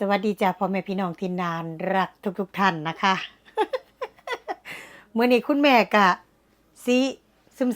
สวัสดีจ้าพ่อแม่พี่น้องที่นานรักทุกๆท่านนะคะเมื่อนี้คุณแม่กะซี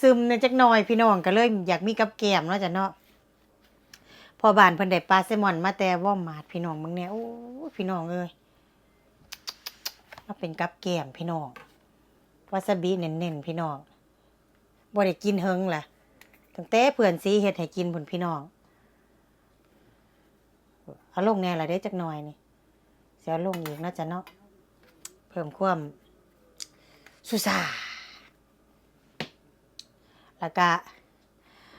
ซึมๆในจักหน่อยพี่น้องก็เลยอยากมีกับแกล้มเนาะจ้ะเนาะพอบานเพิ่นได้ปลาแซลมอนมาแต่ว่ามาดพี่น้องมึงเนี่ยโอ้พี่น้องเอ้ยมาเป็นกับแกล้มพี่น้องวาซาบิเน้นๆพี่น้องบ่ได้กินเฮิงล่ะตั้งแต่เพื่อนซีเฮ็ดให้กินพุ่นพี่น้อง เอาลงแน่ละได้จักหน่อยนี่เสียลงอีกเนาจะเนาะเพิ่มความสุสาแล้วก็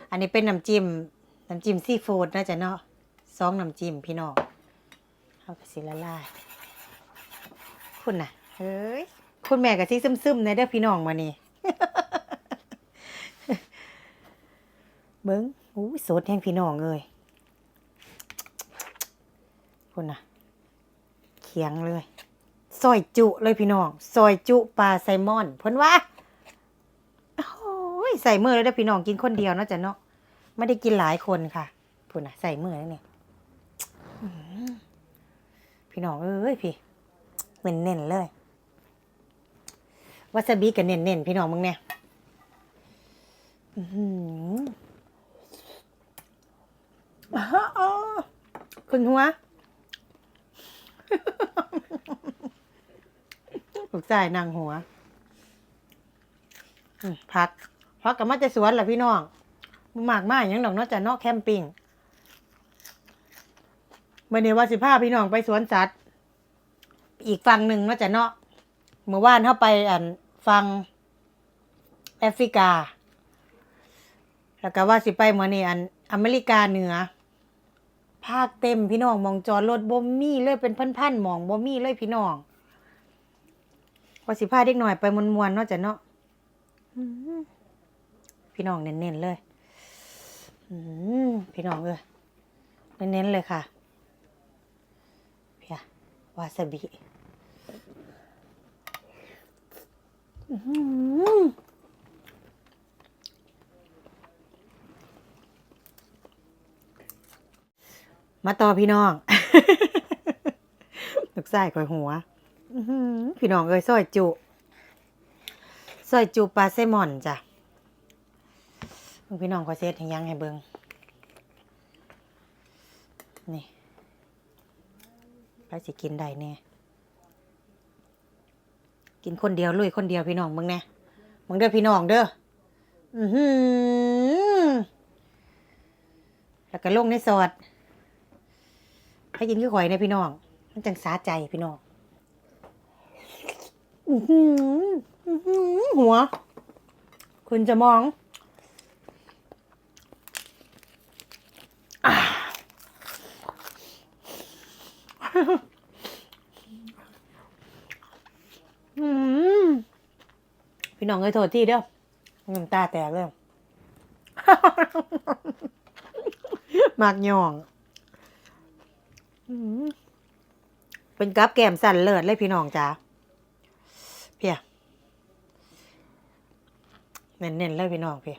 อันนี้เป็นน้ำจิ้มน้ำจิ้มซีฟู้ดนะจ้ะเนาะสองน้ำจิ้มพี่น้องเอากระสิละลายคุณน่ะเฮ้ยคุณแม่กับซีซึมๆในเด้อพี่น้องมานี่เบิ้งอู้สดแห้งพี่น้องเลย คุณน่ะเคียงเลยซอยจุเลยพี่น้องซอยจุปลาไซมอนเพิ่นว่าโอ้ยใส่มือเลยเด้อพี่น้องกินคนเดียวเนาะจ้ะเนาะไม่ได้กินหลายคนค่ะพุ่นน่ะใส่มือแล้วเนี่ยพี่น้องเอ้ยพี่เน้นเน้นเลยวาซาบิกับเน้นเน้นๆพี่น้องมึงเนี่ยอื้อหืออ้าวคุณหัว ลูกชายนางหัวพักพักกับมาจะสวนแหละพี่น้องบ่มากมากยังดอกนอกจากนอกแคมปิ้งเมื่อเนี้ว่าสิพาพี่น้องไปสวนสัตว์อีกฝั่งหนึ่งนอกจากเนาะเมื่อวานเข้าไปอันฟังแอฟริกา แล้วก็ว่าสิไปเมื่อนี้อันอเมริกาเหนือ ภาคเต็มพี่น้องมองจอรถบ่มีเลยเป็นพันๆหมองบ่มีเลยพี่น้องว่าสิพาเด็กหน่อยไปมวนๆเนาะจ้ะเนาะพี่น้องเน้นๆเลยพี่น้องเอ้ยเน้นๆเลยค่ะเพียวาซาบิอื้อหือ มาต่อพี่น้องลูกไส้คอยหัวพี่น้องเอ้ยซอยจุซอยจุปลาแซลมอนจ้ะเบิ่งพี่น้องขอเซตให้ยังให้เบิงนี่ไปสิกินได้แน่ยกินคนเดียวลุยคนเดียวพี่น้องมึงแน่มึงเด้อพี่น้องเด้ออือหือแล้วก็ลงในซอส ให้กินคือข่อยนะพี่น้อง มันจังสาใจพี่น้องหัว คุณจะมองพี่น้องเอ้ยโทษที่เด้อน้ำตาแตกเลยมากย่อง เป็นกับแก้มสั่นเลิศเลยพี่น้องจ้าเพียเน้นๆเลยพี่น้องเพีย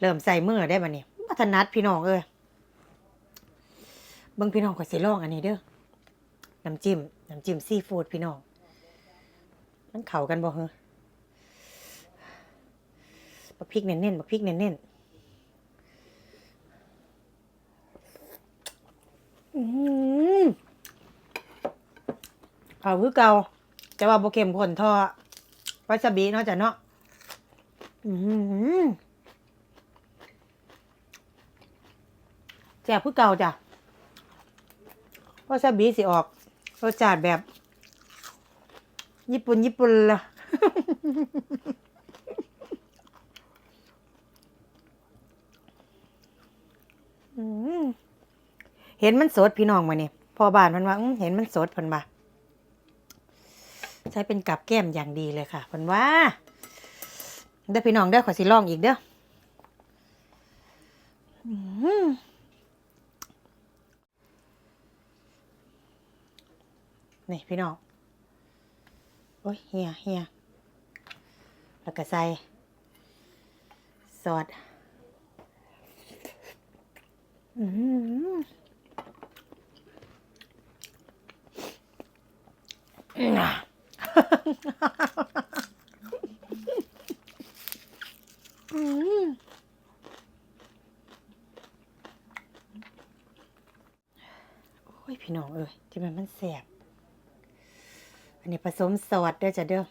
เริ่มใส่มือได้บัดนี้พัฒนัดพี่น้องเอ้ยเบิ่งพี่น้องก็สิลองอันนี้เด้อน้ำจิ้มน้ำจิ้มซีฟู้ดพี่น้อง มันเข้ากันบ่เหรอบักพริกเน้นๆบักพริกเน้นๆอือ เอาคือเก่าจะว่าบเข้มข้นท่อวาซาบิเนาะจ้ะเนาะแจ่บคือเก่าจ้ะวาซาบิสิออกรสชาติแบบ ญี่ปุ่นญี่ปุ่นละเห็นมันสดพี่น้องมาเนี่ยพอบานพันว่าเห็นมันสดพันว่า ใช้เป็นกับแก้มอย่างดีเลยค่ะเพิ่นว่าได้พี่น้องได้อขอสิลองอีกเด้อนี่พี่น้อง โอ้ยเฮียเฮียแล้วก็ใส่ซอสอืมอม โอ้ย พี่น้องเอ้ยที่มันมันแสบ อันนี้ผสมซอสเด้อจ้ะเด้อ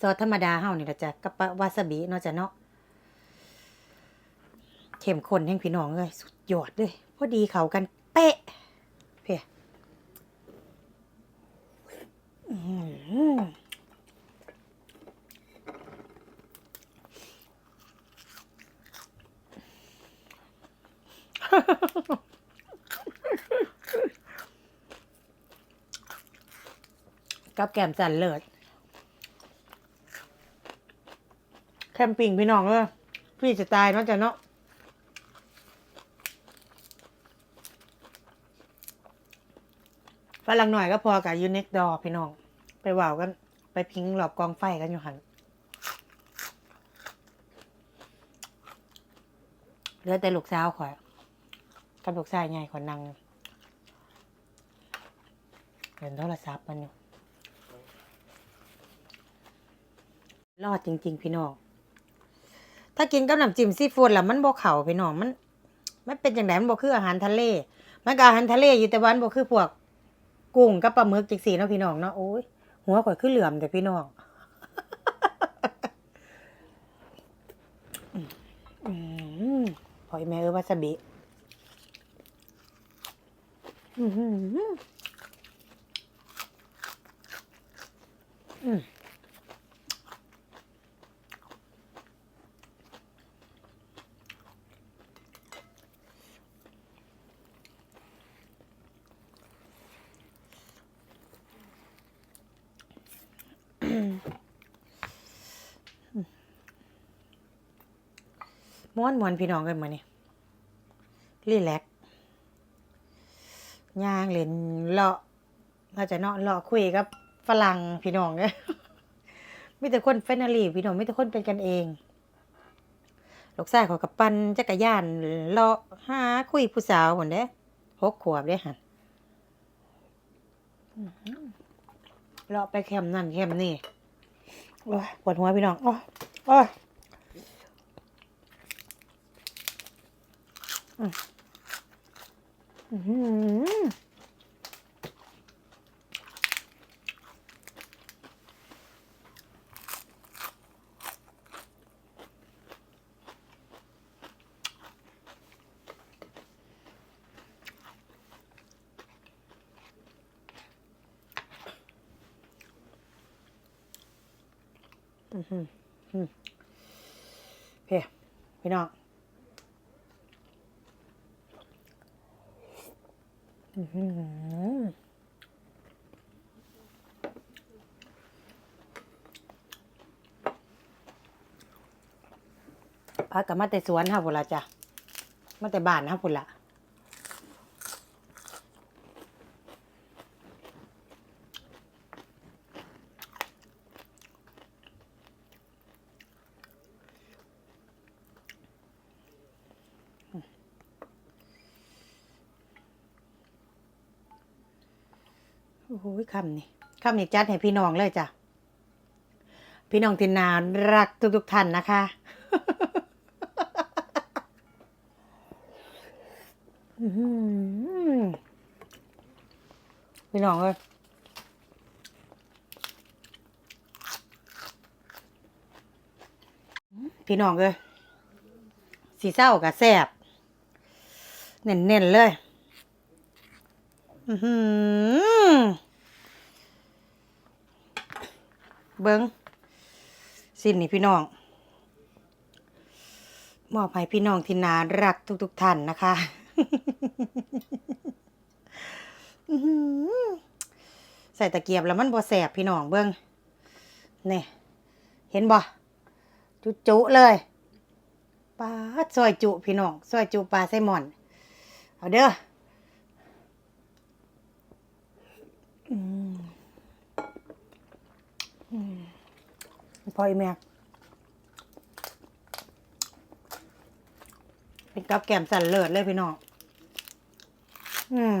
ซอสธรรมดาเฮานี่ละจ้ะกับปะวาซาบิเนาะจ้ะเนาะเข้มข้นแห่งพี่น้องเลย สุดยอดเลย พอดีเขากันเป๊ะ เพียอื้อหือ กับแกมสันเลิศแคมปิ้งพี่น้องเออพี่จะตายเนาะจ้ะเนาะ ฝรั่งหน่อยก็พอกับยูเน็กดอพี่น้อง ไปว่าวกัน ไปพิงหลอบกองไฟกันอยู่หันเหลือแต่ลูกสาวข่อยกับลูกชายใหญ่ขอยนั่งเห็นโทรศัพท์มันอยู่รอดจริง ๆ พี่น้อง ถ้ากินกับน้ำจิ้มซีฟู้ดล้วมันบ่เข่าพี่น้องมัน มันเป็นอย่างไรมันบ่คืออาหารทะเล มันก็อาหารทะเลอยู่แต่วันบ่คือพวก กุ้งกับปลาหมึกจิกสีเนาะพี่น้องเนาะโอ้ยหัวข่อยขึ้นเหลื่อมแต่พี่น้องหอยแม่เออวาซาบิอืม ม้วนมวนพี่น้องกันมานี่รีแลกย่างเล่นเลาะเราจะเนาะเลาะคุยกับฝรั่งพี่น้องเอ้ยมีแต่คนเฟรนลี่พี่น้องมีแต่คนเป็นกันเอง ลูกชายขอกับปั่นจักรยานเลาะหาคุยผู้สาวหมดเด้หกขวบเด้หันเลาะไปแคมนั่นแคมนี่โอ้ยปวดหัวพี่น้องโอ้ยโอ้ย อื้อหืออื้อหืออื้อ เพี่พี่น้อง อื้อหือ พักกับมาแต่สวนค่ะพุ่นละจ้ะ มาแต่บ้านค่ะพุ่นละ โอ้โหคำนี่คำนี่จัดให้พี่น้องเลยจ้ะ พี่น้องที่นานรักทุกๆท่านนะคะ พี่น้องเอ้ยพี่น้องเอ้ยสีเศร้ากับแสบเน่นๆเลย อือหือ เบิ้งสิ้นนี่พี่น้องมอบให้พี่น้องที่น่ารักทุกๆท่านนะคะใส่ตะเกียบแล้วมันบ่แสบพี่น้องเบิ้งนี่เห็นบ่จุจุๆเลยปลาซอยจุพี่น้องซอยจุปลาไซมอน เอาเด้อ พอยแม็กเป็นกับแก้มสันเลิศเลยพี่น้องอืม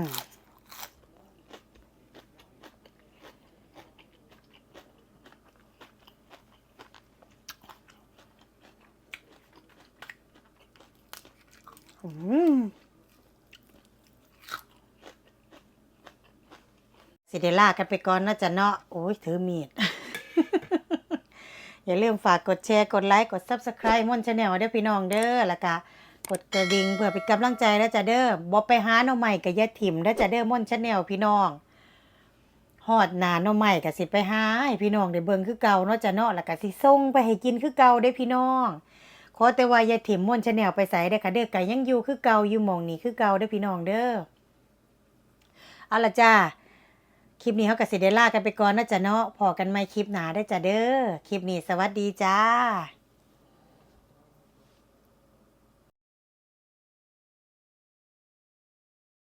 สิเดล่ากันไปก่อนน่าจะเนาะโอ้ยถือมีด อย่าลืมฝากกดแชร์ กดไลค์ กด Subscribe ม่อนชาแนลเด้อพี่น้องเด้อแล้วก็กดกระดิ่งเพื่อเป็นกำลังใจแล้วจ้ะเด้อบ่ไปหาหน่อใหม่กับยาถิ่มแล้วจ้ะเด้อม่อนชาแนลพี่น้องฮอดหนาหน่อใหม่ก็สิไปหาให้พี่น้องได้เบิ่งคือเก่าเนาะจ้ะเนาะแล้วก็สิส่งไปให้กินคือเก่าเด้พี่น้องขอแต่ว่ายายถิ่มม่นชาแนลไปใส่ได้ค่ะเด้อไก่ยังอยู่คือเก่าอยู่หมองนี้คือเก่าเด้อพี่น้องเด้อเอาละจ้า คลิปนี้เขากับสิเดล่ากันไปก่อนนะจ๊ะเนาะพอกันไหมคลิปหนาได้จ้ะเด้อ คลิปนี้สวัสดีจ้า